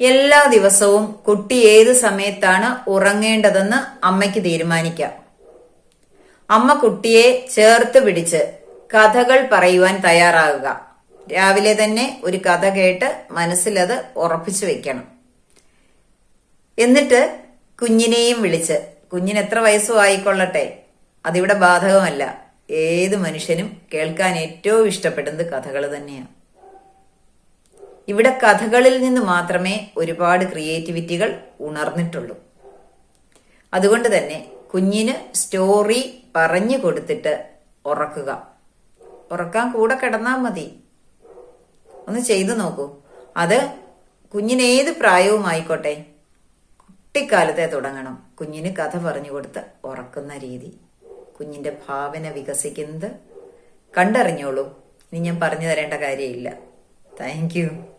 എല്ലാ ദിവസവും കുട്ടി ഏത് സമയത്താണ് ഉറങ്ങേണ്ടതെന്ന് അമ്മയ്ക്ക് തീരുമാനിക്കാം. അമ്മ കുട്ടിയെ ചേർത്ത് പിടിച്ച് കഥകൾ പറയുവാൻ തയ്യാറാകുക. രാവിലെ തന്നെ ഒരു കഥ കേട്ട് മനസ്സിലത് ഉറപ്പിച്ചു വെക്കണം. എന്നിട്ട് കുഞ്ഞിനെയും വിളിച്ച് കുഞ്ഞിന് എത്ര വയസ്സും ആയിക്കൊള്ളട്ടെ? അതിവിടെ ബാധകമല്ല. ഏത് മനുഷ്യനും കേൾക്കാൻ ഏറ്റവും ഇഷ്ടപ്പെടുന്നത് കഥകൾ തന്നെയാണ് ഇവിടെ കഥകളിൽ നിന്ന് മാത്രമേ ഒരുപാട് ക്രിയേറ്റിവിറ്റികൾ ഉണർന്നിട്ടുള്ളൂ. അതുകൊണ്ട് തന്നെ കുഞ്ഞിന് സ്റ്റോറി പറഞ്ഞു കൊടുത്തിട്ട് ഉറക്കുക. ഉറക്കാൻ കൂടെ കിടന്നാൽ മതി. ഒന്ന് ചെയ്തു നോക്കൂ. അത് കുഞ്ഞിന് ഏത് പ്രായവും ആയിക്കോട്ടെ. കുട്ടിക്കാലത്തെ തുടങ്ങണം. കുഞ്ഞിന് കഥ പറഞ്ഞു കൊടുത്ത് ഉറക്കുന്ന രീതി. കുഞ്ഞിന്റെ ഭാവന വികസിക്കുന്നത് കണ്ടറിഞ്ഞോളൂ. ഇനി ഞാൻ പറഞ്ഞു തരേണ്ട കാര്യമില്ല. താങ്ക്